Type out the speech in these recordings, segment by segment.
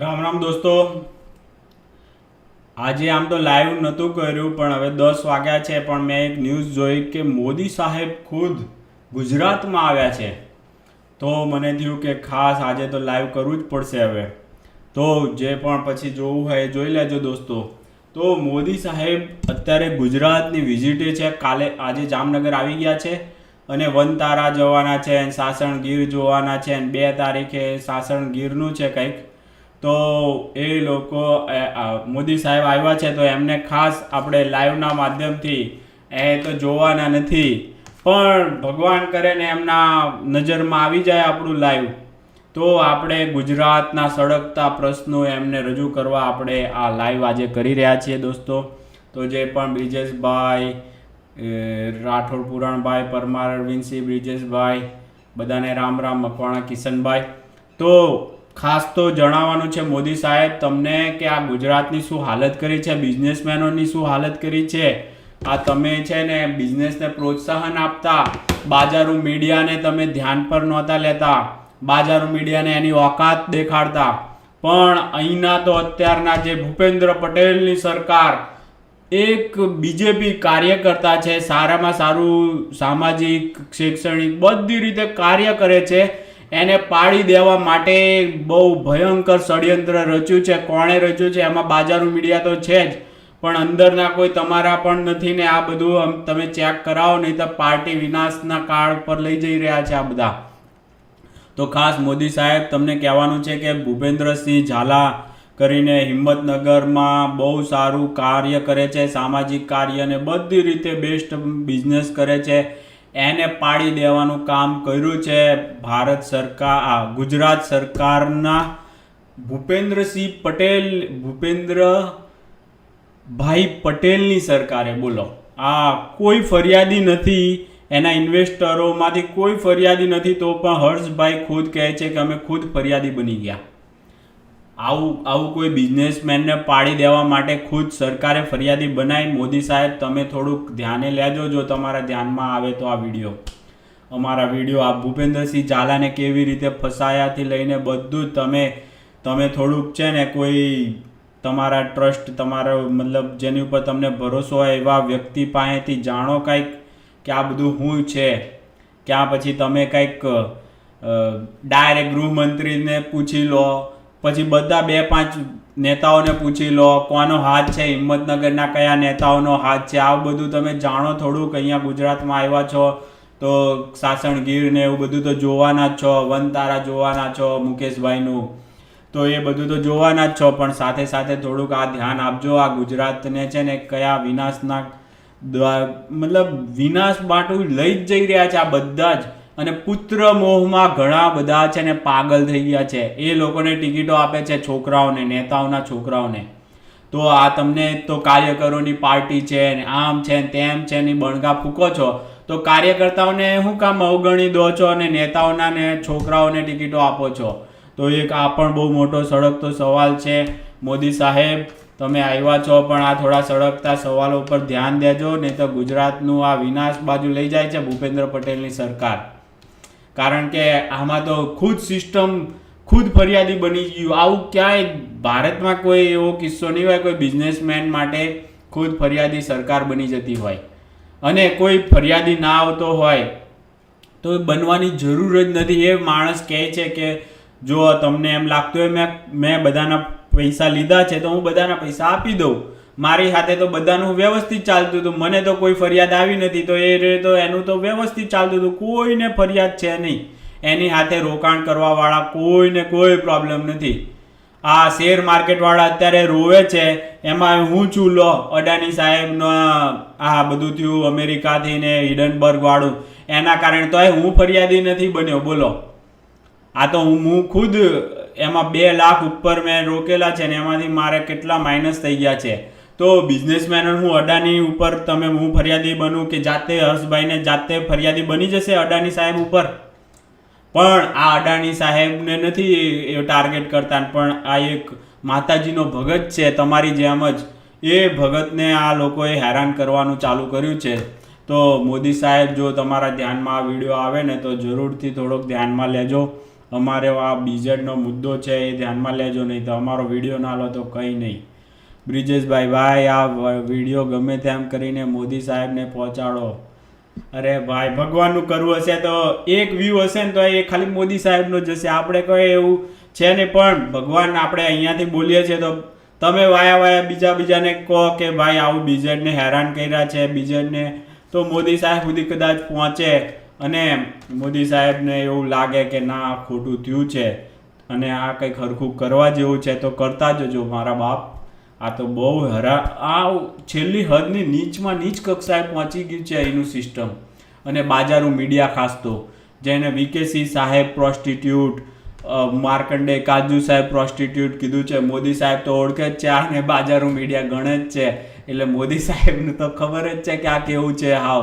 રામ રામ દોસ્તો. આજે આમ તો લાઈવ નહોતું કર્યું, પણ હવે દસ વાગ્યા છે, પણ મેં એક ન્યૂઝ જોઈ કે મોદી સાહેબ ખુદ ગુજરાતમાં આવ્યા છે. તો મને થયું કે ખાસ આજે તો લાઈવ કરવું જ પડશે હવે. તો જે પણ પછી જોવું હોય એ જોઈ લેજો દોસ્તો. તો મોદી સાહેબ અત્યારે ગુજરાતની વિઝિટે છે. કાલે આજે જામનગર આવી ગયા છે અને વનતારા જવાના છે સાસણ ગીર જોવાના છે બે તારીખે સાસણ ગીરનું છે કંઈક. તો એ લોકો મોદી સાહેબ આવ્યા છે તો એમને ખાસ આપણે લાઈવના માધ્યમથી એ તો જોવાના નથી, પણ ભગવાન કરે ને એમના નજરમાં આવી જાય આપણું લાઈવ તો આપણે ગુજરાતના સળગતા પ્રશ્નો એમને રજૂ કરવા આપણે આ લાઈવ આજે કરી રહ્યા છીએ દોસ્તો. તો જે પણ બ્રિજેશભાઈ રાઠોડ પુરાણભાઈ, પરમાર અરવિંદસિંહ બ્રિજેશભાઈ, બધાને રામ રામ, મકવાણા કિશનભાઈ. તો ખાસ તો જણાવવાનું છે મોદી સાહેબ, તમને કે આ ગુજરાતની શું હાલત કરી છે, બિઝનેસમેનોની શું હાલત કરી છે? આ તમે છે ને બિઝનેસને પ્રોત્સાહન આપતા, બાજારો મીડિયાને તમે ધ્યાન પર નહોતા લેતા, બાજારો મીડિયાને એની ઓકાત દેખાડતા. પણ અહીંના તો અત્યારના જે ભૂપેન્દ્ર પટેલની સરકાર, એક બીજેપી કાર્યકર્તા છે, સારામાં સારું સામાજિક, શૈક્ષણિક બધી રીતે કાર્ય કરે છે એને પાડી દેવા માટે બહુ ભયંકર ષડયંત્ર રચ્યું છે, કોણે રચ્યું છે એમાં બાજારું મીડિયા તો છે જ. પણ અંદરના કોઈ તમારા પણ નથી ને આ બધું તમે ચેક કરાવો, નહીં તો પાર્ટી વિનાશના કાળ પર લઈ જઈ રહ્યા છે આ બધા. તો ખાસ મોદી સાહેબ, તમને કહેવાનું છે કે ભૂપેન્દ્રસિંહ ઝાલા કરીને હિંમતનગરમાં બહુ સારું કાર્ય કરે છે, સામાજિક કાર્યને બધી રીતે બેસ્ટ બિઝનેસ કરે છે. એને પાડી દેવાનું કામ કર્યું છે ભારત સરકાર, આ ગુજરાત સરકારના ભૂપેન્દ્રસિંહ પટેલ ભૂપેન્દ્ર ભાઈ પટેલની સરકારે, બોલો. આ કોઈ ફરિયાદી નથી, એના ઇન્વેસ્ટરોમાંથી કોઈ ફરિયાદી નથી, તો પણ હર્ષભાઈ ખુદ કહે છે કે અમે ખુદ ફરિયાદી બની ગયા. આવું આવું કોઈ બિઝનેસમેનને પાડી દેવા માટે ખુદ સરકારે ફરિયાદી બનાવી મોદી સાહેબ, તમે થોડુંક ધ્યાને લેજો જો તમારા ધ્યાનમાં આવે તો આ વીડિયો. અમારા વીડિયો આ ભૂપેન્દ્રસિંહ ઝાલાને કેવી રીતે ફસાયાથી લઈને બધું તમે તમે થોડુંક છે ને કોઈ તમારા ટ્રસ્ટ, તમારો મતલબ જેની ઉપર તમને ભરોસો હોય એવા વ્યક્તિ પાસેથી જાણો કંઈક કે આ બધું શું છે. ક્યાં પછી તમે કંઈક ડાયરેક્ટ ગૃહમંત્રીને પૂછી લો પછી બધા બે પાંચ નેતાઓને પૂછી લો, કોનો હાથ છે? હિંમતનગરના કયા નેતાઓનો હાથ છે? આ બધું તમે જાણો થોડુંક અહીંયા ગુજરાતમાં આવ્યા છો તો સાસણ ગીર ને એવું બધું તો જોવાના જ છો, વનતારા જોવાના છો, મુકેશભાઈનું. તો એ બધું તો જોવાના જ છો, પણ સાથે સાથે થોડુંક આ ધ્યાન આપજો, આ ગુજરાતને છે ને કયા વિનાશના મતલબ વિનાશ બાટું લઈ જ જઈ રહ્યા છે આ બધા જ. અને પુત્ર મોહમાં ઘણા બધા છે ને પાગલ થઈ ગયા છે. એ લોકોને ટિકિટો આપે છે છોકરાઓને, નેતાઓના છોકરાઓને. તો આ તમને તો કાર્યકરોની પાર્ટી છે ને આમ છે ને તેમ છે ને બણગા ફૂકો છો. તો કાર્યકર્તાઓને શું કામ અવગણી દો છો અને નેતાઓના ને છોકરાઓને ટિકિટો આપો છો? તો એક આ પણ બહુ મોટો સળગતો સવાલ છે. મોદી સાહેબ, તમે આવ્યા છો પણ આ થોડા સળગતા સવાલો ઉપર ધ્યાન દેજો, નહીં તો ગુજરાતનું આ વિનાશ બાજુ લઈ જાય છે ભૂપેન્દ્ર પટેલની સરકાર. કારણ કે આમાં તો ખુદ સિસ્ટમ ખુદ ફરિયાદી બની ગયું. આવું ક્યાંય ભારતમાં કોઈ એવો કિસ્સો નહીં હોય, કોઈ બિઝનેસમેન માટે ખુદ ફરિયાદી સરકાર બની જતી હોય. અને કોઈ ફરિયાદી ના આવતો હોય, તો બનવાની જરૂર જ નથી. એ માણસ કહે છે કે, જો તમને એમ લાગતું હોય, મેં મેં બધાના પૈસા લીધા છે, તો હું બધાના પૈસા આપી દઉં. મારી સાથે તો બધાનું વ્યવસ્થિત ચાલતું હતું. મને તો કોઈ ફરિયાદ આવી નથી. તો એ તો એનું તો વ્યવસ્થિત ચાલતું હતું. કોઈને ફરિયાદ છે નહીં. એની હાથે રોકાણ કરવાવાળા કોઈને કોઈ પ્રોબ્લેમ નથી. આ શેર માર્કેટવાળા અત્યારે રોવે છે. એમાં હું છું લો અડાની સાહેબનો આ બધું થયું, અમેરિકાથી ને હિડનબર્ગવાળું. એના કારણે તો હું ફરિયાદી નથી બન્યો. બોલો. આ તો હું હું ખુદ એમાં બે લાખ ઉપર મેં રોકેલા છે ને એમાંથી મારે કેટલા માઇનસ થઈ ગયા છે. તો બિઝનેસમેન હું અડાની ઉપર તમે, હું ફરિયાદી બનું કે જાતે હર્ષભાઈને જાતે ફરિયાદી બની જશે અડાની સાહેબ ઉપર? પણ આ અડાણી સાહેબને નથી એ ટાર્ગેટ કરતા, પણ આ એક માતાજીનો ભગત છે તમારી જેમ જ. એ ભગતને આ લોકોએ હેરાન કરવાનું ચાલુ કર્યું છે. તો મોદી સાહેબ, જો તમારા ધ્યાનમાં આ વીડિયો આવે ને, તો જરૂરથી થોડોક ધ્યાનમાં લેજો. અમારે આ બીજેડનો મુદ્દો છે એ ધ્યાનમાં લેજો, નહીં તો અમારો વીડિયો ના લો તો કંઈ નહીં. બ્રિજેશભાઈ ભાઈ આ વીડિયો ગમે તેમ કરીને મોદી સાહેબને પહોંચાડો. અરે ભાઈ, ભગવાનનું કરવું હશે તો એક વ્યૂ હશે ને તો એ ખાલી મોદી સાહેબનો જ હશે. આપણે કોઈ એવું છે ને પણ ભગવાન આપણે અહીંયાથી બોલીએ છીએ તો તમે વાયા વાયા બીજા બીજાને કહો કે, ભાઈ, આવું બીજેડને હેરાન કર્યા છે, બીજેડને. તો મોદી સાહેબ સુધી કદાચ પહોંચે અને મોદી સાહેબને એવું લાગે કે, ના ખોટું થયું છે. અને આ કંઈક હરખું કરવા જેવું છે તો કરતા જજો મારા બાપ. આ તો બહુ હરા આ છેલ્લી હદની નીચમાં નીચ કક્ષાએ પહોંચી ગયું છે એનું સિસ્ટમ અને બાજારું મીડિયા ખાસ તો. જેને વીકેસી સાહેબ પ્રોસ્ટિટ્યૂટ માર્કંડે કાજુ સાહેબ પ્રોસ્ટિટ્યૂટ કીધું છે. મોદી સાહેબ તો ઓળખે જ છે, આને બાજારું મીડિયા ગણે જ છે. એટલે મોદી સાહેબને તો ખબર જ છે કે આ કેવું છે હાવ.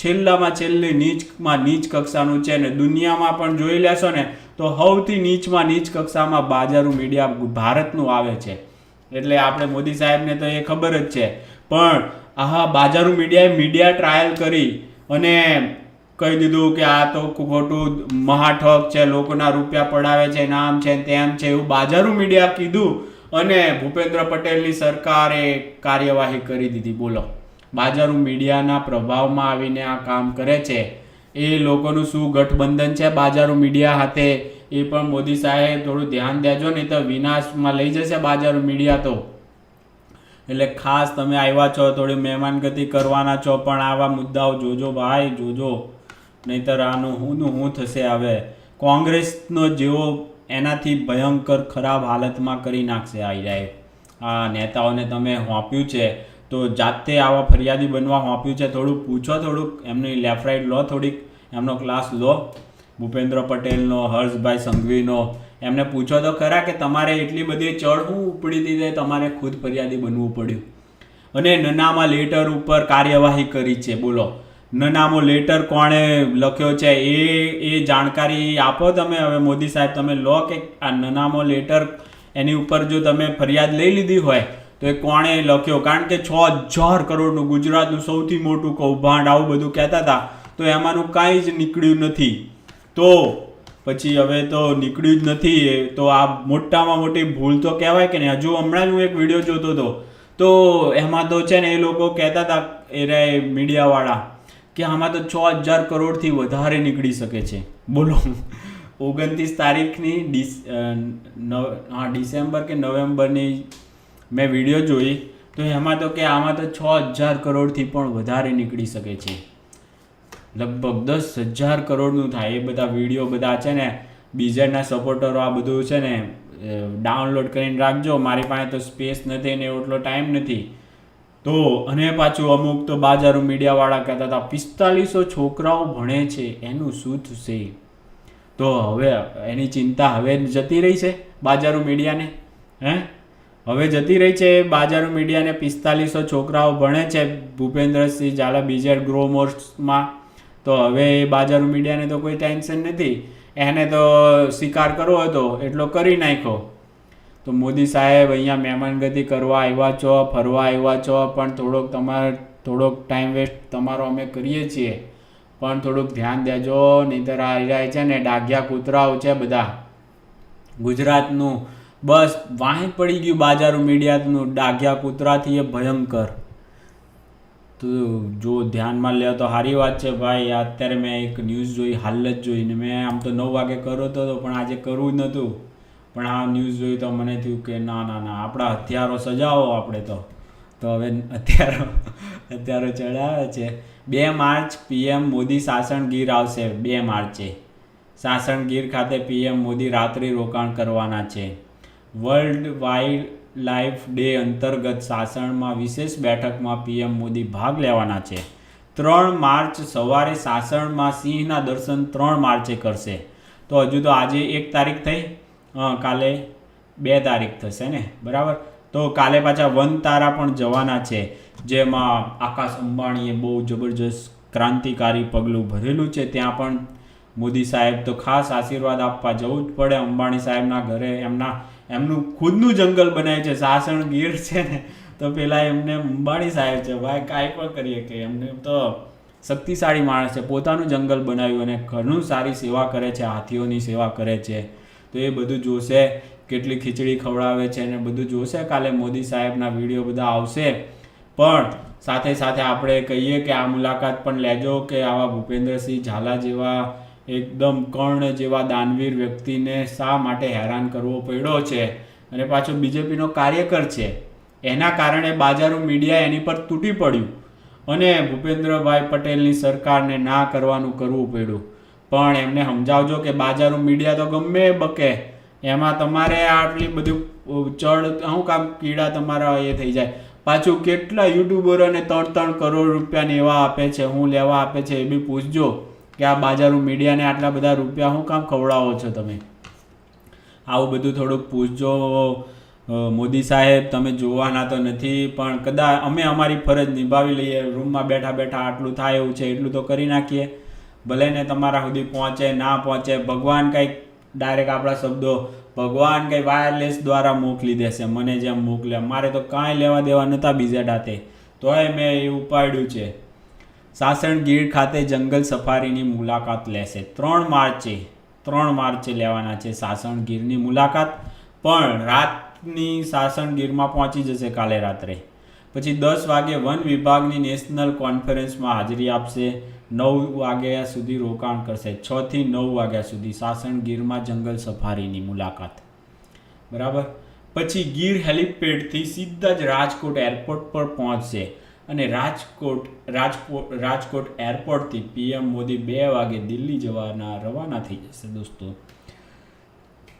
છેલ્લામાં છેલ્લી નીચમાં નીચ કક્ષાનું છે ને દુનિયામાં પણ જોઈ લેશો ને તો સૌથી નીચમાં નીચ કક્ષામાં બાજારું મીડિયા ભારતનું આવે છે. એટલે આપણે મોદી સાહેબને તો એ ખબર જ છે. પણ આહા બાજારું મીડિયાએ મીડિયા ટ્રાયલ કરી અને કહી દીધું કે આ તો ખોટું મહાઠક છે, લોકોના રૂપિયા પડાવે છે, નામ છે, તેમ છે એવું બાજારું મીડિયા કીધું અને ભૂપેન્દ્ર પટેલની સરકારે કાર્યવાહી કરી દીધી. બોલો, બાજારું મીડિયાના પ્રભાવમાં આવીને આ કામ કરે છે. એ લોકોનું શું ગઠબંધન છે? બાજારું મીડિયા હાથે એ પણ મોદી સાહેબ થોડું ધ્યાન દેજો, નહીં તો વિનાશમાં લઈ જશે બાજાર મીડિયા તો. એટલે ખાસ તમે આવ્યા છો, થોડી મહેમાનગતિ કરવાના છો, પણ આવા મુદ્દાઓ જોજો ભાઈ, જોજો. નહીંતર આનું હું હું થશે હવે. કોંગ્રેસનો જેવો એનાથી ભયંકર ખરાબ હાલતમાં કરી નાખશે આ જાય આ નેતાઓને તમે હોંપ્યું છે. તો જાતે આવા ફરિયાદી બનવા સોંપ્યું છે. થોડુંક પૂછો થોડુંક, એમની લેફ્ટ રાઈટ લો થોડીક, એમનો ક્લાસ લો. ભૂપેન્દ્ર પટેલનો, હર્ષભાઈ સંઘવીનો. એમને પૂછો તો ખરા કે તમારે એટલી બધી ચડ હું ઉપડી દીધે તમારે ખુદ ફરિયાદી બનવું પડ્યું. અને નનામા લેટર ઉપર કાર્યવાહી કરી છે, બોલો. નનામો લેટર કોણે લખ્યો છે, એ એ જાણકારી આપો તમે. હવે મોદી સાહેબ, તમે લો કે આ નનામો લેટર એની ઉપર જો તમે ફરિયાદ લઈ લીધી હોય, તો એ કોણે લખ્યો? કારણ કે છ હજાર કરોડનું ગુજરાતનું સૌથી મોટું કૌભાંડ, આવું બધું કહેતા હતા, તો એમાંનું કાંઈ જ નીકળ્યું નથી. તો પછી હવે તો નીકળ્યું જ નથી એ. તો આ મોટામાં મોટી ભૂલ તો કહેવાય કે નહીં? હજુ હમણાં જ હું એક વીડિયો જોતો હતો. તો એમાં તો છે ને એ લોકો કહેતા હતા એ રે મીડિયાવાળા કે આમાં તો છ હજાર કરોડથી વધારે નીકળી શકે છે. બોલો. ઓગણત્રીસ તારીખની ડિસ હા, ડિસેમ્બર કે નવેમ્બરની મેં વીડિયો જોઈ. તો એમાં તો કે આમાં તો છ હજાર કરોડથી પણ વધારે નીકળી શકે છે. લગભગ દસ હજાર કરોડનું થાય. એ બધા વીડિયો બધા છે ને બીજેડના સપોર્ટરો આ બધું છે ને ડાઉનલોડ કરીને રાખજો. મારી પાસે તો સ્પેસ નથી ને એટલો ટાઈમ નથી. તો અને પાછું અમુક તો બાજારો મીડિયાવાળા કહેતા હતા, પિસ્તાલીસો છોકરાઓ ભણે છે, એનું શું થશે? તો હવે એની ચિંતા હવે જતી રહી છે બાજારો મીડિયાને, હે? હવે જતી રહી છે બાજારો મીડિયાને પિસ્તાલીસો છોકરાઓ ભણે છે ભૂપેન્દ્રસિંહ ઝાલા બીજેડ ગ્રોમોર્સમાં. તો હવે બાજારો મીડિયાને તો કોઈ ટેન્શન નથી. એને તો સ્વીકાર કરવો હતો એટલો કરી નાખ્યો. તો મોદી સાહેબ અહીંયા મહેમાનગતિ કરવા આવ્યા છો, ફરવા આવ્યા છો, પણ થોડોક તમારે, થોડોક ટાઈમ વેસ્ટ તમારો અમે કરીએ છીએ. પણ થોડુંક ધ્યાન દેજો, નહીંતર આ રહ્યા છે ને ડાઘિયા કૂતરાઓ છે બધા. ગુજરાતનું બસ વાહી પડી ગયું બાજારું મીડિયાનું ડાઘિયા કૂતરાથી એ ભયંકર. તો જો ધ્યાનમાં લે તો સારી વાત છે ભાઈ. અત્યારે મેં એક ન્યૂઝ જોઈ, હાલ જ જોઈને. મેં આમ તો નવ વાગે કરો તો પણ આજે કરવું જ નહોતું. પણ આ ન્યૂઝ જોઈ તો મને થયું કે ના ના ના, આપણા હથિયારો સજાવો આપણે તો. તો હવે હથિયારો હથિયારો ચડાવે છે. બે માર્ચ પીએમ મોદી સાસણ ગીર આવશે. બે માર્ચે. સાસણ ગીર ખાતે પીએમ મોદી રાત્રિ રોકાણ કરવાના છે. વર્લ્ડ વાઇલ્ડ લાઈફ ડે અંતર્ગત સાસણમાં વિશેષ બેઠકમાં પીએમ મોદી ભાગ લેવાના છે. ત્રણ માર્ચ સવારે સાસણમાં સિંહના દર્શન ત્રણ માર્ચે કરશે. તો હજુ તો આજે એક તારીખ થઈ. કાલે બે તારીખ થશે ને? બરાબર? તો કાલે પાછા વન તારા પણ જવાના છે, જેમાં આકાશ અંબાણીએ બહુ જબરજસ્ત ક્રાંતિકારી પગલું ભરેલું છે. ત્યાં પણ મોદી સાહેબ તો ખાસ આશીર્વાદ આપવા જવું જ પડે. અંબાણી સાહેબના ઘરે એમના એમનું ખુદનું જંગલ બનાવે છે, સાસણ ગીર છે ને, તો પેલા એમને અંબાણી સાહેબ છે, ભાઈ કાંઈ પણ કરીએ કે એમને તો શક્તિશાળી માણસ છે, પોતાનું જંગલ બનાવ્યું અને ઘણું સારી સેવા કરે છે, હાથીઓની સેવા કરે છે. તો એ બધું જોશે, કેટલી ખીચડી ખવડાવે છે અને બધું જોશે કાલે મોદી સાહેબના વીડિયો બધા આવશે. પણ સાથે સાથે આપણે કહીએ કે આ મુલાકાત પણ લેજો કે આવા ભૂપેન્દ્રસિંહ ઝાલા જેવા એકદમ કર્ણ જેવા દાનવીર વ્યક્તિને શા માટે હેરાન કરવો પડ્યો છે? અને પાછો બીજેપીનો કાર્યકર છે. એના કારણે બાજારો મીડિયા એની પર તૂટી પડ્યું. અને ભૂપેન્દ્રભાઈ પટેલની સરકારને ના કરવાનું કરવું પડ્યું. પણ એમને સમજાવજો કે બાજારો મીડિયા તો ગમે બકે. એમાં તમારે આટલી બધું ચડ, શું કામ કીડા તમારા એ થઈ જાય. પાછું કેટલા યુટ્યુબરોને ત્રણ ત્રણ કરોડ રૂપિયાને એવા આપે છે, હું લેવા આપે છે એ બી પૂછજો. કે આ બાજારું મીડિયાને આટલા બધા રૂપિયા શું કામ ખવડાવો છો તમે? આવું બધું થોડુંક પૂછજો. મોદી સાહેબ, તમે જોવાના તો નથી, પણ કદાચ અમે અમારી ફરજ નિભાવી લઈએ. રૂમમાં બેઠા બેઠા આટલું થાય એવું છે, એટલું તો કરી નાખીએ. ભલે ને તમારા સુધી પહોંચે, ના પહોંચે, ભગવાન કંઈક ડાયરેક્ટ આપણા શબ્દો, ભગવાન કંઈ વાયરલેસ દ્વારા મોકલી દેશે, મને જેમ મોકલે. મારે તો કાંઈ લેવા દેવા નહોતા બીજા દાતે. તોય મેં એ ઉપાડ્યું છે. સાસણગીર ખાતે જંગલ સફારીની મુલાકાત લેશે. ત્રણ માર્ચે ત્રણ માર્ચે લેવાના છે સાસણ ગીરની મુલાકાત. પણ રાતની સાસણ ગીરમાં પહોંચી જશે કાલે રાત્રે. પછી દસ વાગે વન વિભાગની નેશનલ કોન્ફરન્સમાં હાજરી આપશે. નવ વાગ્યા સુધી રોકાણ કરશે. છ થી નવ વાગ્યા સુધી સાસણ ગીરમાં જંગલ સફારીની મુલાકાત. બરાબર? પછી ગીર હેલિપેડથી સીધા જ રાજકોટ એરપોર્ટ પર પહોંચશે. અને રાજકોટ રાજકોટ રાજકોટ એરપોર્ટથી પીએમ મોદી બે વાગે દિલ્હી જવાના રવાના થઈ જશે દોસ્તો.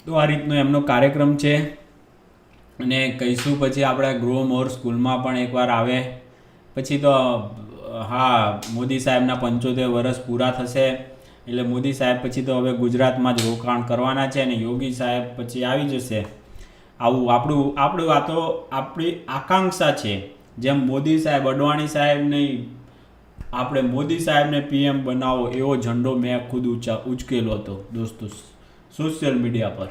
તો આ રીતનો એમનો કાર્યક્રમ છે. અને કહીશું પછી આપણા ગ્રો મોર સ્કૂલમાં પણ એકવાર આવે. પછી તો, હા, મોદી સાહેબના પંચોતેર વર્ષ પૂરા થશે. એટલે મોદી સાહેબ પછી તો હવે ગુજરાતમાં જ રોકાણ કરવાના છે અને યોગી સાહેબ પછી આવી જશે. આવું આપણું આપણું આ તો આપણી આકાંક્ષા છે. જેમ મોદી સાહેબ, અડવાણી સાહેબ નહીં, આપણે મોદી સાહેબને પીએમ બનાવો એવો ઝંડો મેં ખુદ ઊંચા ઉચકેલો હતો, દોસ્તો સોશિયલ મીડિયા પર.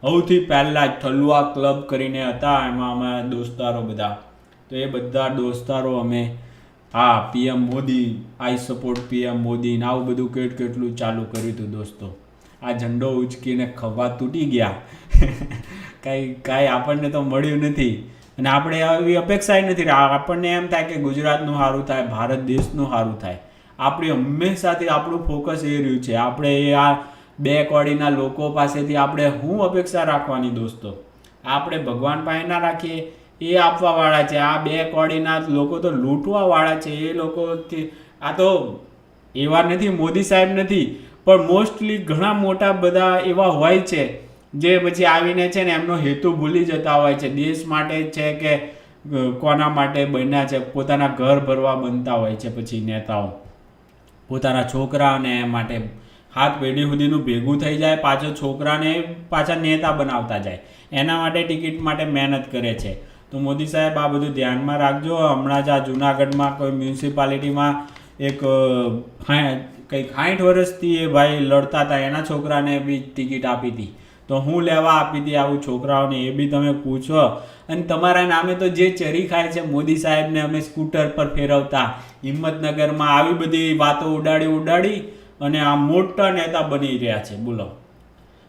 સૌથી પહેલાં જ થલુઆ ક્લબ કરીને હતા, એમાં અમે દોસ્તારો બધા. તો એ બધા દોસ્તારો અમે, હા, PM Modi I support PM Modi, ને આવું બધું કેટ કેટલું ચાલુ કર્યું હતું દોસ્તો. આ ઝંડો ઉચકીને ખભા તૂટી ગયા. કાંઈ કાંઈ આપણને તો મળ્યું નથી. અને આપણે એવી અપેક્ષા નથી. આપણને એમ થાય કે ગુજરાતનું સારું થાય, ભારત દેશનું સારું થાય. આપણી હંમેશાથી આપણું ફોકસ એ રહ્યું છે. આપણે એ આ બે કોડીના લોકો પાસેથી આપણે શું અપેક્ષા રાખવાની દોસ્તો? આપણે ભગવાન પાસે ના રાખીએ, એ આપવાવાળા છે. આ બે કોડીના લોકો તો લૂંટવાવાળા છે. એ લોકોથી આ તો એવા નથી, મોદી સાહેબ નથી, પણ મોસ્ટલી ઘણા મોટા બધા એવા હોય છે જે પછી આવીને છે ને એમનો હેતુ ભૂલી જતા હોય છે. દેશ માટે છે કે કોના માટે બન્યા છે? પોતાના ઘર ભરવા બનતા હોય છે પછી નેતાઓ. પોતાના છોકરાને માટે હાથ પેઢી સુધીનું ભેગું થઈ જાય, પાછો છોકરાને પાછા નેતા બનાવતા જાય. એના માટે ટિકિટ માટે મહેનત કરે છે. તો મોદી સાહેબ આ બધું ધ્યાનમાં રાખજો. હમણાં જ આ જુનાગઢમાં કોઈ મ્યુનિસિપાલિટીમાં એક કંઈક સાઠ વર્ષથી એ ભાઈ લડતા હતા. એના છોકરાને બી ટિકિટ આપી હતી. તો હું લેવા આપી હતી આવું છોકરાઓને એ બી તમે પૂછો. અને તમારા નામે તો જે ચરી ખાય છે મોદી સાહેબને અમે સ્કૂટર પર ફેરવતા. હિંમતનગરમાં આવી બધી વાતો ઉડાડી ઉડાડી અને આ મોટા નેતા બની રહ્યા છે. બોલો.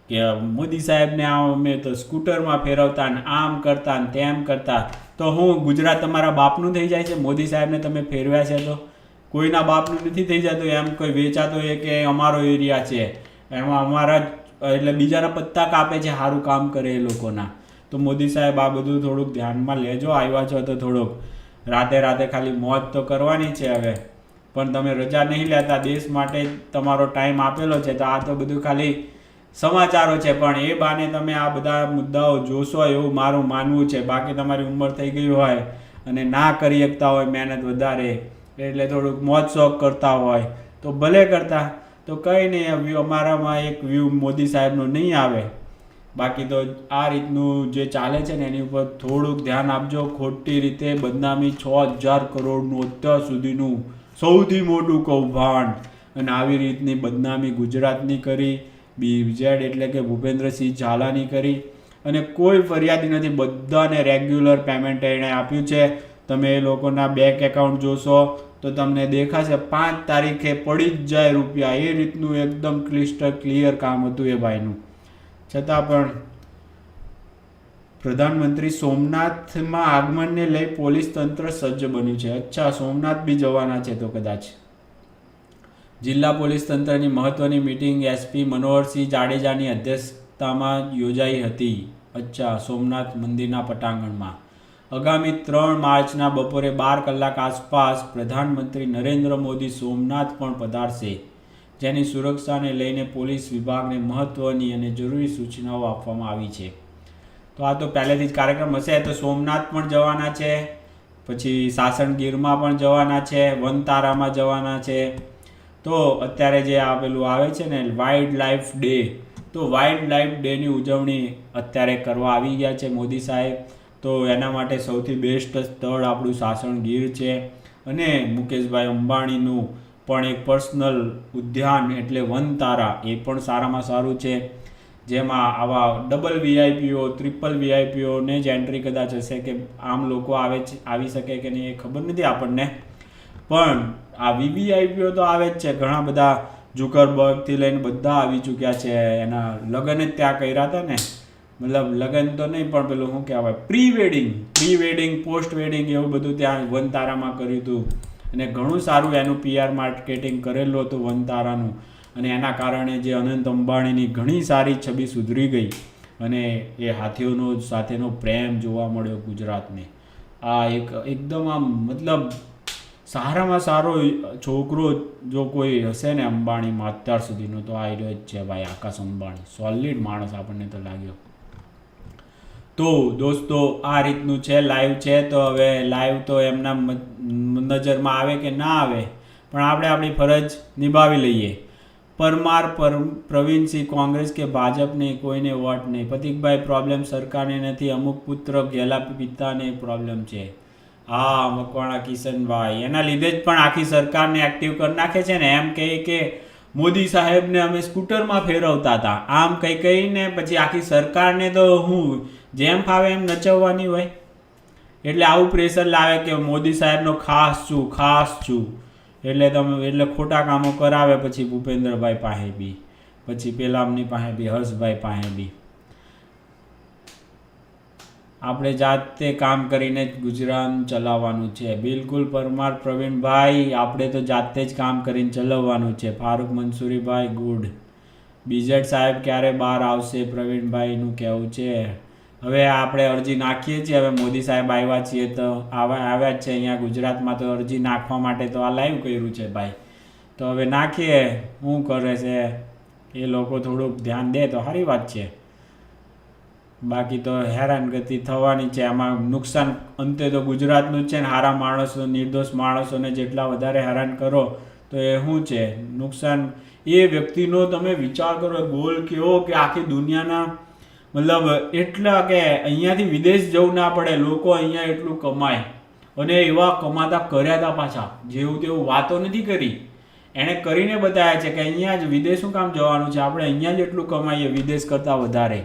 કે મોદી સાહેબને આ અમે તો સ્કૂટરમાં ફેરવતા ને આમ કરતા ને તેમ કરતા. તો હું ગુજરાત તમારા બાપનું થઈ જાય છે? મોદી સાહેબને તમે ફેરવ્યા છે તો? કોઈના બાપનું નથી થઈ જતું? એમ કોઈ વેચાતો એ કે અમારો એરિયા છે. એમાં અમારા જ- એટલે બીજાના પત્તા કાપે છે સારું કામ કરે એ લોકોના. તો મોદી સાહેબ આ બધું થોડુંક ધ્યાનમાં લેજો, આવ્યા છો તો થોડુંક રાતે રાતે ખાલી મોજ તો કરવાની છે હવે. પણ તમે રજા નહીં લેતા, દેશ માટે તમારો ટાઈમ આપેલો છે, તો આ તો બધું ખાલી સમાચારો છે. પણ એ બાને તમે આ બધા મુદ્દાઓ જોશો એવું મારું માનવું છે. બાકી તમારી ઉંમર થઈ ગઈ હોય અને ના કરી શકતા હોય મહેનત વધારે, એટલે થોડુંક મોજ શોખ કરતા હોય, તો ભલે કરતા. તો કંઈ નહીં વ્યૂ અમારામાં એક વ્યૂ મોદી સાહેબનો નહીં આવે. બાકી તો આ રીતનું જે ચાલે છે ને, એની ઉપર થોડુંક ધ્યાન આપજો. ખોટી રીતે બદનામી છ હજાર કરોડનું અત્યાર સુધીનું સૌથી મોટું કૌભાંડ. અને આવી રીતની બદનામી ગુજરાતની કરી, બીજેડ એટલે કે ભૂપેન્દ્રસિંહ ઝાલાની કરી. અને કોઈ ફરિયાદી નથી, બધાને રેગ્યુલર પેમેન્ટ એણે આપ્યું છે. તમે એ લોકોના બેંક એકાઉન્ટ જોશો, તો તમને દેખાશે પાંચ તારીખે પડી જ જાય રૂપિયા. એ રીતનું એકદમ ક્લિસ્ટર ક્લિયર કામ હતું એ ભાઈનું. છતાં પણ પ્રધાનમંત્રી સોમનાથમાં આગમનને લઈ પોલીસ તંત્ર સજ્જ બન્યું છે. અચ્છા, સોમનાથ બી જવાના છે તો કદાચ. જિલ્લા પોલીસ તંત્રની મહત્વની મિટિંગ એસપી મનોહરસિંહ જાડેજાની અધ્યક્ષતામાં યોજાઈ હતી. અચ્છા, સોમનાથ મંદિરના પટાંગણમાં. આગામી ત્રણ માર્ચના બપોરે બાર કલાક આસપાસ પ્રધાનમંત્રી નરેન્દ્ર મોદી સોમનાથ પણ પધારશે. જેની સુરક્ષાને લઈને પોલીસ વિભાગને મહત્ત્વની અને જરૂરી સૂચનાઓ આપવામાં આવી છે. તો આ તો પહેલેથી જ કાર્યક્રમ હશે, તો સોમનાથ પણ જવાના છે, પછી સાસણગીરમાં પણ જવાના છે, વનતારામાં જવાના છે. તો અત્યારે જે આ પેલું આવે છે ને વાઇલ્ડ લાઈફ ડે, તો વાઇલ્ડ લાઈફ ડેની ઉજવણી અત્યારે કરવા આવી ગયા છે મોદી સાહેબ. તો એના માટે સૌથી બેસ્ટ સ્થળ આપણું સાસણ ગીર છે. અને મુકેશભાઈ અંબાણીનું પણ એક પર્સનલ ઉદ્યાન એટલે વનતારા, એ પણ સારામાં સારું છે. જેમાં આવા ડબલ વીઆઈપીઓ ટ્રિપલ વીઆઈપીઓને જ એન્ટ્રી કદાચ હશે કે આમ લોકો આવે છે, આવી શકે કે નહીં એ ખબર નથી આપણને. પણ આ વીવીઆઈપીઓ તો આવે જ છે. ઘણા બધા જુકરબર્ગથી લઈને બધા આવી ચૂક્યા છે. એના લગ્ન જ ત્યાં કર્યા હતા ને. મતલબ લગ્ન તો નહીં, પણ પેલું શું કહેવાય pre wedding pre wedding post wedding એવું બધું ત્યાં વનતારામાં કર્યું હતું. અને ઘણું સારું એનું પીઆર માર્કેટિંગ કરેલું હતું વનતારાનું. અને એના કારણે જે અનંત અંબાણીની ઘણી સારી છબી સુધરી ગઈ. અને એ હાથીઓનો સાથેનો પ્રેમ જોવા મળ્યો ગુજરાતને. આ એક, એકદમ આમ મતલબ સારામાં સારો છોકરો જો કોઈ હશે ને અંબાણીમાં અત્યાર સુધીનો તો આ રહ્યો જ છે ભાઈ, આકાશ અંબાણી. સોલિડ માણસ આપણને તો લાગ્યો. તો દોસ્તો, આ રીતનું છે લાઈવ છે, તો હવે લાઈવ તો એમના નજરમાં આવે કે ના આવે, પણ આપણે આપણી ફરજ નિભાવી લઈએ. પરમાર પર પ્રવીણસિંહ કોંગ્રેસ કે ભાજપ નહીં, કોઈને વોટ નહીં. પ્રતિકભાઈ પ્રોબ્લેમ સરકારને નથી, અમુક પુત્ર ગેલા પિતાને પ્રોબ્લેમ છે. હા, મકવાણા કિશનભાઈ, એના લીધે જ પણ આખી સરકારને એક્ટિવ કરી નાખે છે ને. એમ કહે કે મોદી સાહેબને અમે સ્કૂટરમાં ફેરવતા હતા. આમ કંઈ કહીને પછી આખી સરકારને તો હું જેમ ફાવે એમ નચવવાની હોય. એટલે આવું પ્રેશર લાવે કે મોદી સાહેબનો ખાસ છું ખાસ છું. એટલે તમે, એટલે ખોટા કામો કરાવે પછી ભૂપેન્દ્રભાઈ પાસે બી. પછી પેલામની પાસે બી, હર્ષભાઈ પાસે બી. આપણે જાતે કામ કરીને જ ગુજરાન ચલાવવાનું છે. બિલકુલ પરમાર પ્રવીણભાઈ, આપણે તો જાતે જ કામ કરીને ચલાવવાનું છે. ફારૂક મંસૂરીભાઈ ગુડ. બીજેડ સાહેબ ક્યારે બહાર આવશે પ્રવીણભાઈનું કહેવું છે? હવે આપણે અરજી નાખીએ છીએ. હવે મોદી સાહેબ આવ્યા છીએ તો આવા આવ્યા જ છે અહીંયા ગુજરાતમાં તો અરજી નાખવા માટે તો આ લાઈવ કર્યું છે ભાઈ. તો હવે નાખીએ. શું કરે છે? એ લોકો થોડુંક ધ્યાન દે તો સારી વાત છે. બાકી તો હેરાનગતિ થવાની છે. આમાં નુકસાન અંતે તો ગુજરાતનું જ છે ને સારા માણસો, નિર્દોષ માણસોને જેટલા વધારે હેરાન કરો તો એ શું છે? નુકસાન એ વ્યક્તિનો તમે વિચાર કરો, ગોલ કેવો કે આખી દુનિયાના મતલબ એટલા કે અહીંયાથી વિદેશ જવું ના પડે, લોકો અહીંયા એટલું કમાય. અને એવા કમાતા કર્યા હતા પાછા. જેવું તેવું વાતો નથી કરી. એણે કરીને બતાવ્યા છે કે અહીંયા જ વિદેશ શું કામ જવાનું છે? આપણે અહીંયા જ એટલું કમાઈએ, વિદેશ કરતાં વધારે.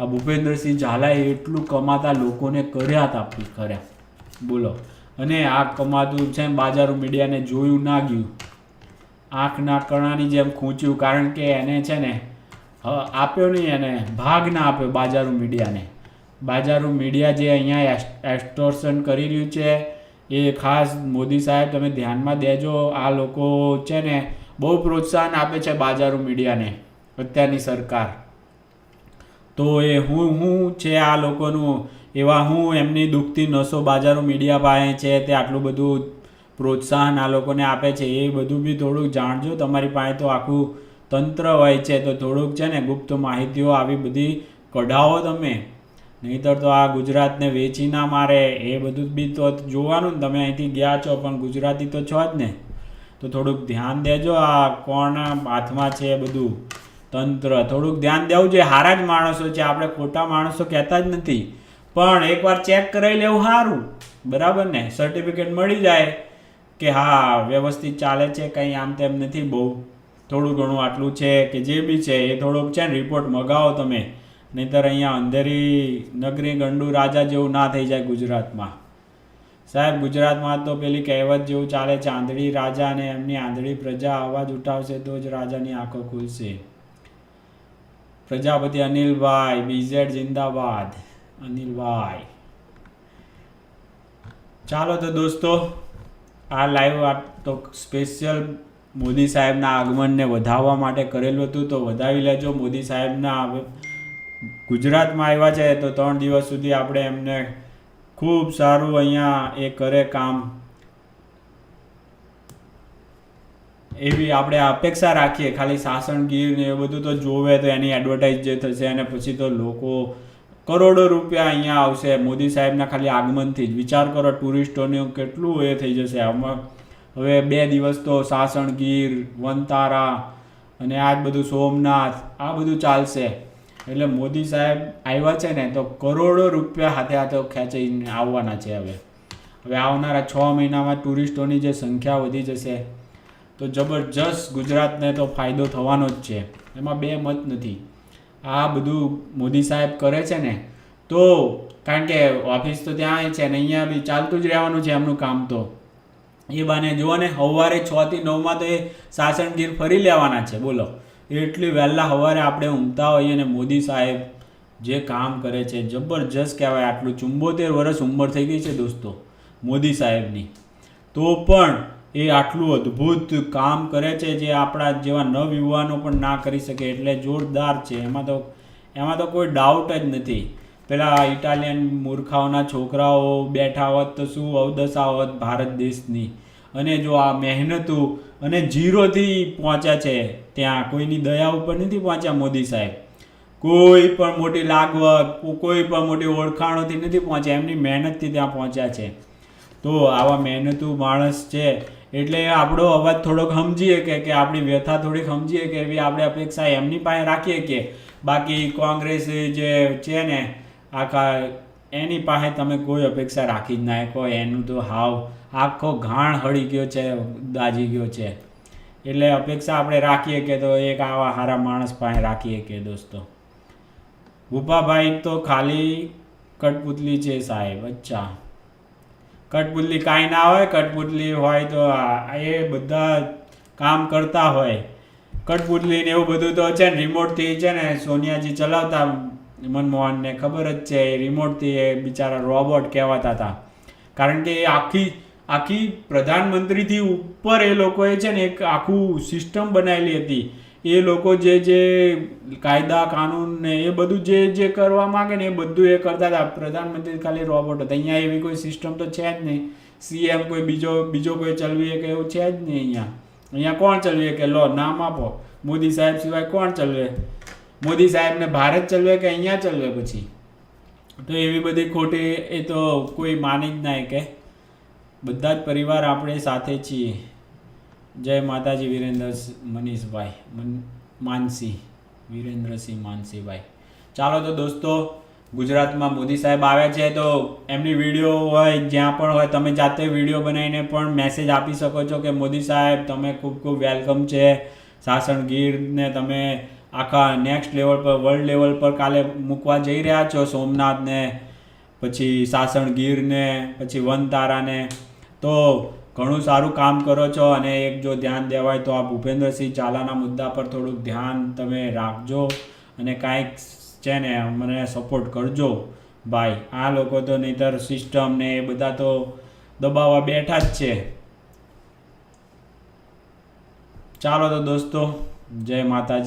આ ભૂપેન્દ્રસિંહ ઝાલાએ એટલું કમાતા લોકોને કર્યા હતા કર્યા. બોલો. અને આ કમાતું છે બાજારો મીડિયાને જોયું ના ગયું. આંખના કણાની જેમ ખૂંચ્યું. કારણ કે એને છે ને આપ્યો નહીં એને ભાગ ના આપ્યો બાજારું મીડિયાને. બાજારું મીડિયા જે અહીંયા એસ્ટોર્શન કરી રહ્યું છે, એ ખાસ મોદી સાહેબ તમે ધ્યાનમાં દેજો, આ લોકો છે ને બહુ પ્રોત્સાહન આપે છે બાજારું મીડિયાને, અત્યારની સરકાર. તો એ હું હું છે આ લોકોનું, એવા હું એમની દુઃખતી નસો બાજારો મીડિયા પાસે છે, તે આટલું બધું પ્રોત્સાહન આ લોકોને આપે છે, એ બધું બી થોડુંક જાણજો, તમારી પાસે તો આખું તંત્ર હોય છે તો થોડુંક છે ને ગુપ્ત માહિતીઓ આવી બધી કઢાવો તમે. નહીંતર તો આ ગુજરાતને વેચી ના મારે, એ બધું બી તો જોવાનું ને તમે અહીંથી ગયા છો, પણ ગુજરાતી તો છો જ ને. તો થોડુંક ધ્યાન દેજો આ કોણ હાથમાં છે બધું. તંત્ર, થોડુંક ધ્યાન દેવું જોઈએ. હારા જ માણસો છે, આપણે ખોટા માણસો કહેતા જ નથી. પણ એકવાર ચેક કરાવી લેવું સારું બરાબર ને? સર્ટિફિકેટ મળી જાય કે હા, વ્યવસ્થિત ચાલે છે, કંઈ આમ તેમ નથી બહુ. થોડું ઘણું આટલું છે કે જે બી છે એ થોડુંક છે ને રિપોર્ટ મગાવો તમે. નહીંતર અહીંયા અંધેરી નગરી ગંડુ રાજા જેવું ના થઈ જાય ગુજરાતમાં. સાહેબ, ગુજરાતમાં તો પેલી કહેવત જેવું ચાલે છે, આંધળી રાજા અને એમની આંધળી પ્રજા અવાજ ઉઠાવશે તો જ રાજાની આંખો ખુલશે. પ્રજાપતિ અનિલભાઈ બીઝેડ જિંદાબાદ. અનિલભાઈ. ચાલો તો દોસ્તો, આ લાઈવ આ તો સ્પેશિયલ મોદી સાહેબના આગમનને વધાવવા માટે કરેલું હતું, તો વધાવી લેજો. મોદી સાહેબના ગુજરાતમાં આવ્યા છે, તો ત્રણ દિવસ સુધી આપણે એમને ખૂબ સારું અહીંયા એ કરે કામ. એવી આપણે અપેક્ષા રાખીએ, ખાલી શાસનગીર ને એ બધું તો જોવે, તો એની એડવર્ટાઇઝ જે થશે અને પછી તો લોકો કરોડો રૂપિયા અહીંયા આવશે. મોદી સાહેબના ખાલી આગમનથી જ. વિચાર કરો, ટુરિસ્ટોનું કેટલું એ થઈ જશે. આમાં હવે બે દિવસ તો સાસણગીર વનતારા અને આ બધું સોમનાથ, આ બધું ચાલશે. એટલે મોદી સાહેબ આવ્યા છે ને, તો કરોડો રૂપિયા હાથે હાથે ખેંચીને આવવાના છે હવે. હવે આવનારા છ મહિનામાં ટુરિસ્ટોની જે સંખ્યા વધી જશે, તો જબરજસ્ત ગુજરાતને તો ફાયદો થવાનો જ છે. એમાં બે મત નથી. આ બધું મોદી સાહેબ કરે છે ને, તો કારણ કે ઓફિસ તો ત્યાં છે ને, અહીંયા બી ચાલતું જ રહેવાનું છે એમનું કામ તો. એ બાને જુઓ ને, સવારે છ થી નવમાં તો એ સાસણગીર ફરી લેવાના છે, બોલો. એટલી વહેલા સવારે આપણે ઊંઘતા હોઈએ ને, મોદી સાહેબ જે કામ કરે છે, જબરજસ્ત કહેવાય આટલું. ચુંબોતેર વર્ષ ઉંમર થઈ ગઈ છે દોસ્તો, મોદી સાહેબની. તો પણ એ આટલું અદ્ભુત કામ કરે છે જે આપણા જેવા નવયુવાનો પણ ના કરી શકે, એટલે જોરદાર છે. એમાં તો એમાં તો કોઈ ડાઉટ જ નથી. પેલા ઇટાલિયન મૂર્ખાઓના છોકરાઓ બેઠા હોત તો શું અવદશા હોત ભારત દેશની? અને જો આ મહેનતો અને જીરોથી પહોંચ્યા છે, ત્યાં કોઈની દયા ઉપર નથી પહોંચ્યા મોદી સાહેબ? કોઈ પણ મોટી લાગવત કોઈ પણ મોટી ઓળખાણોથી નથી પહોંચ્યા, એમની મહેનતથી ત્યાં પહોંચ્યા છે. તો આવા મહેનતુ માણસ છે, એટલે આપણો અવાજ થોડોક સમજીએ કે કે આપણી વ્યથા થોડીક સમજીએ કે એવી આપણે અપેક્ષા એમની પાસે રાખીએ કે, બાકી કોંગ્રેસ જે છે ને આખા એની પાસે તમે કોઈ અપેક્ષા રાખી જ ના શકો. એનું તો હાવ આખો ઘાણ હળી ગયો છે, દાજી ગયો છે. એટલે અપેક્ષા આપણે રાખીએ કે તો એક આવા સારા માણસ પાસે રાખીએ કે દોસ્તો. ભૂપાભાઈ તો ખાલી કટપુતલી છે સાહેબ, અચ્છા. કટપુતલી કાંઈ ના હોય, કટપુતલી હોય તો એ બધા કામ કરતા હોય. કટપુતલી ને એવું બધું તો છે ને રિમોટથી છે ને સોનિયાજી ચલાવતા મનમોહનને ખબર જ છે, એ રિમોટથી એ બિચારા રોબોટ કહેવાતા હતા. કારણ કે એ આખી આખી પ્રધાનમંત્રીથી ઉપર એ લોકોએ છે ને એક આખું સિસ્ટમ બનાવેલી હતી. એ લોકો જે જે કાયદા, કાનૂન ને એ બધું જે જે કરવા માંગે ને એ બધું એ કરતા હતા. પ્રધાનમંત્રી ખાલી રોબોટ હતા. અહીંયા એવી કોઈ સિસ્ટમ તો છે જ નહીં. સીએમ કોઈ બીજો બીજો કોઈ ચલવી કે એવું છે જ નહીં અહીંયા. અહીંયા કોણ ચલવીએ કે લો, નામ આપો. મોદી સાહેબ સિવાય કોણ ચલવે? મોદી સાહેબને ભારત ચલવે કે અહીંયા ચલવે પછી? તો એવી બધી ખોટી એ તો કોઈ માની જ ના કે બધા જ પરિવાર આપણે સાથે છીએ. જય માતાજી વિરેન્દ્ર મનીષભાઈ, મન, માનસી વિરેન્દ્રસિંહ માનસીભાઈ. ચાલો તો દોસ્તો, ગુજરાતમાં મોદી સાહેબ આવ્યા છે તો એમની વીડિયો હોય, જ્યાં પણ હોય, તમે જાતે વીડિયો બનાવીને પણ મેસેજ આપી શકો છો કે મોદી સાહેબ, તમે ખૂબ ખૂબ વેલકમ છે. સાસણ ગીરને તમે આખા નેક્સ્ટ લેવલ પર વર્લ્ડ લેવલ પર કાલે મૂકવા જઈ રહ્યા છો સોમનાથને, પછી સાસણ ગીરને પછી વનતારાને. તો ઘણું સારું કામ કરો છો અને એક જો ધ્યાન દેવાય તો આ ભૂપેન્દ્રસિંહ ઝાલાના મુદ્દા પર થોડુંક ધ્યાન તમે રાખજો અને કાંઈક છે ને મને સપોર્ટ કરજો. ભાઈ, આ લોકો તો નહીતર સિસ્ટમ ને એ બધા તો દબાવવા બેઠા જ છે. ચાલો તો દોસ્તો, જય માતાજી.